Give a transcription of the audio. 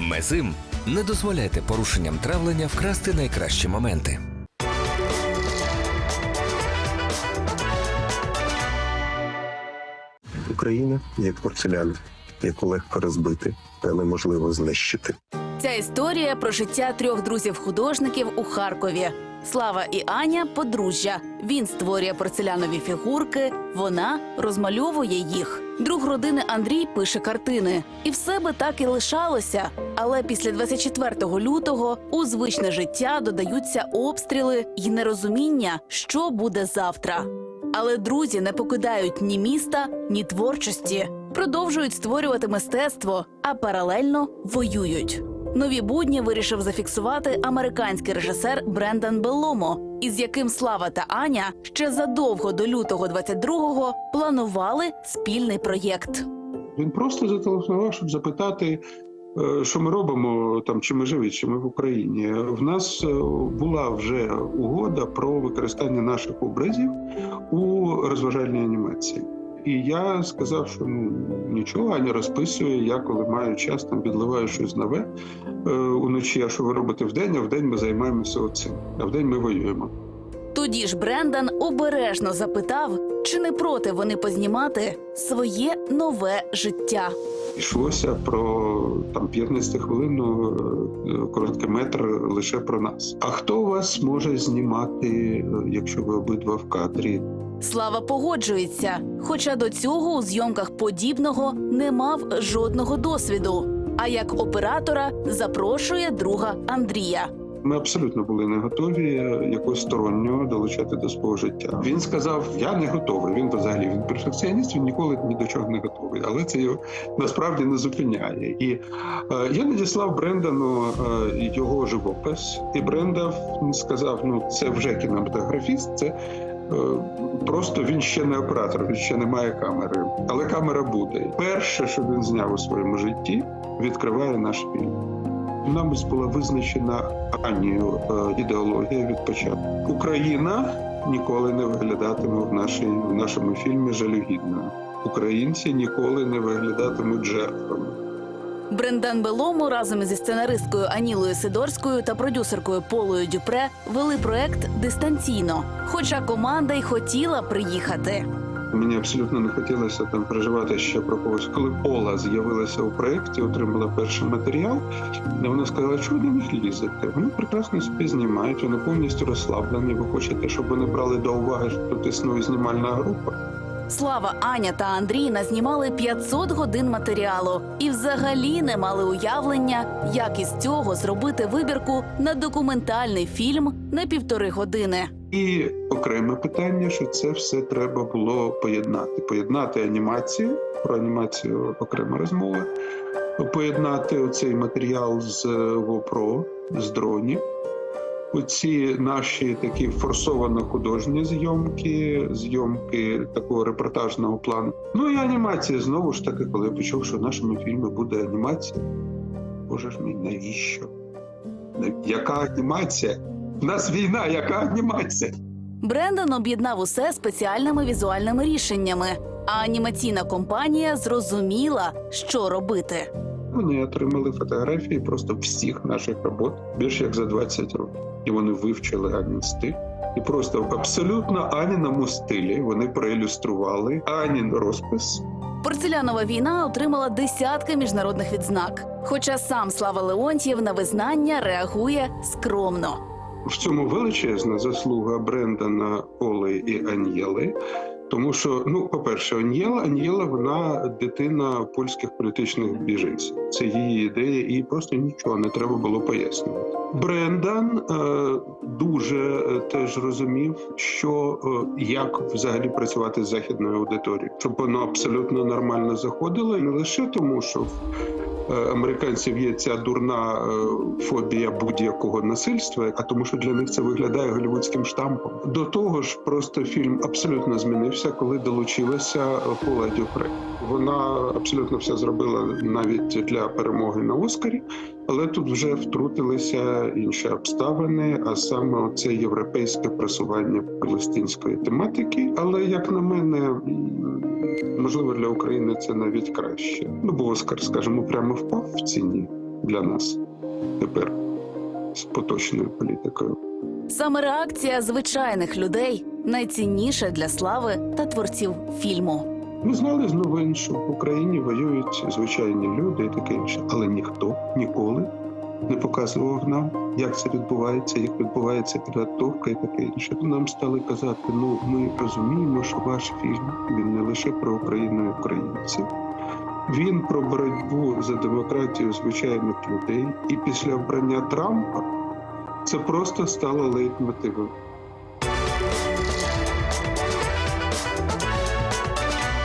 Мезим не дозволяйте порушенням травлення вкрасти найкращі моменти. Україна як порцелян, яку легко розбити, та неможливо знищити. Ця історія про життя трьох друзів-художників у Харкові. Слава і Аня подружжя. Він створює порцелянові фігурки, вона розмальовує їх. Друг родини Андрій пише картини. І все би так і лишалося. Але після 24 лютого у звичне життя додаються обстріли й нерозуміння, що буде завтра. Але друзі не покидають ні міста, ні творчості, продовжують створювати мистецтво, а паралельно воюють. Нові будні вирішив зафіксувати американський режисер Брендан Беломо, із яким Слава та Аня ще задовго до лютого 22-го планували спільний проєкт. Він просто зателефонував, щоб запитати, е, що ми робимо там, чи ми живі, чи ми в Україні. В нас е, була вже угода про використання наших образів у розважальній анімації. І я сказав, що ну нічого, Аня розписує. Я коли маю час, там підливаю щось нове е, уночі. А що ви робите вдень? А вдень ми займаємося оцим. А вдень ми воюємо. Тоді ж Брендан обережно запитав, чи не проти вони познімати своє нове життя. Йшлося про там 15 хвилин е, короткий метр лише про нас. А хто вас може знімати, е, якщо ви обидва в кадрі? Слава погоджується, хоча до цього у зйомках подібного не мав жодного досвіду. А як оператора запрошує друга Андрія. Ми абсолютно були не готові якогось стороннього долучати до свого життя. Він сказав: Я не готовий. Він взагалі він перфекціоніст, він ніколи ні до чого не готовий. Але це його насправді не зупиняє. І е, я надіслав Брендану е, його живопис, і Бренда сказав: ну це вже кінематографіст. Це е, просто він ще не оператор, він ще не має камери, але камера буде. Перше, що він зняв у своєму житті, відкриває наш фільм. Нам була визначена Анією е, ідеологія від початку. Україна ніколи не виглядатиме в, нашій, в нашому фільмі жалюгідно. Українці ніколи не виглядатимуть жертвами. Брендан Белому разом зі сценаристкою Анілою Сидорською та продюсеркою Полою Дюпре вели проект дистанційно. Хоча команда й хотіла приїхати. Мені абсолютно не хотілося там переживати ще про когось. Коли Пола з'явилася у проєкті, отримала перший матеріал, вона сказала, що ви до них лізете. Вони прекрасно собі знімають, вони повністю розслаблені. Ви хочете, щоб вони брали до уваги, що тут існує знімальна група. Слава, Аня та Андрій назнімали 500 годин матеріалу і взагалі не мали уявлення, як із цього зробити вибірку на документальний фільм на півтори години. І окреме питання, що це все треба було поєднати. Поєднати анімацію, про анімацію окрема розмова, поєднати оцей матеріал з GoPro, з дронів. Оці наші такі форсовано художні зйомки, зйомки такого репортажного плану. Ну і анімація знову ж таки, коли я почув, що в нашому фільмі буде анімація. Боже ж мій, навіщо? Яка анімація? У нас війна, яка анімація? Брендан об'єднав усе спеціальними візуальними рішеннями, а анімаційна компанія зрозуміла, що робити. Вони отримали фотографії просто всіх наших робот більш як за 20 років. І вони вивчили Анін стиль. І просто в абсолютно Аніному стилі вони проілюстрували Анін розпис. Порцелянова війна отримала десятки міжнародних відзнак. Хоча сам Слава Леонтьєв на визнання реагує скромно. В цьому величезна заслуга Брендана Оли і Аньєли. Тому що, ну, по-перше, Аньєла, Аньєла вона дитина польських політичних біженців. Це її ідея, і просто нічого не треба було пояснювати. Брендан е, дуже е, теж розумів, що е, як взагалі працювати з західною аудиторією, щоб воно абсолютно нормально заходило, і не лише тому, що американців є ця дурна е, фобія будь-якого насильства, а тому, що для них це виглядає голівудським штампом. До того ж, просто фільм абсолютно змінився, коли долучилася Пола Дюпре. Вона абсолютно все зробила навіть для перемоги на Оскарі, але тут вже втрутилися інші обставини, а саме це європейське просування палестинської тематики. Але як на мене, можливо, для України це навіть краще. Ну бо Оскар, скажімо, прямо впав в ціні. для нас тепер з поточною політикою. Саме реакція звичайних людей найцінніша для слави та творців фільму. Ми знали з новин, що в Україні воюють звичайні люди і таке інше, але ніхто ніколи не показував нам, як це відбувається, як відбувається підготовка і таке інше. Нам стали казати: ну ми розуміємо, що ваш фільм він не лише про Україну і українців. Він про боротьбу за демократію звичайних людей. І після обрання Трампа це просто стало лейтмотивом.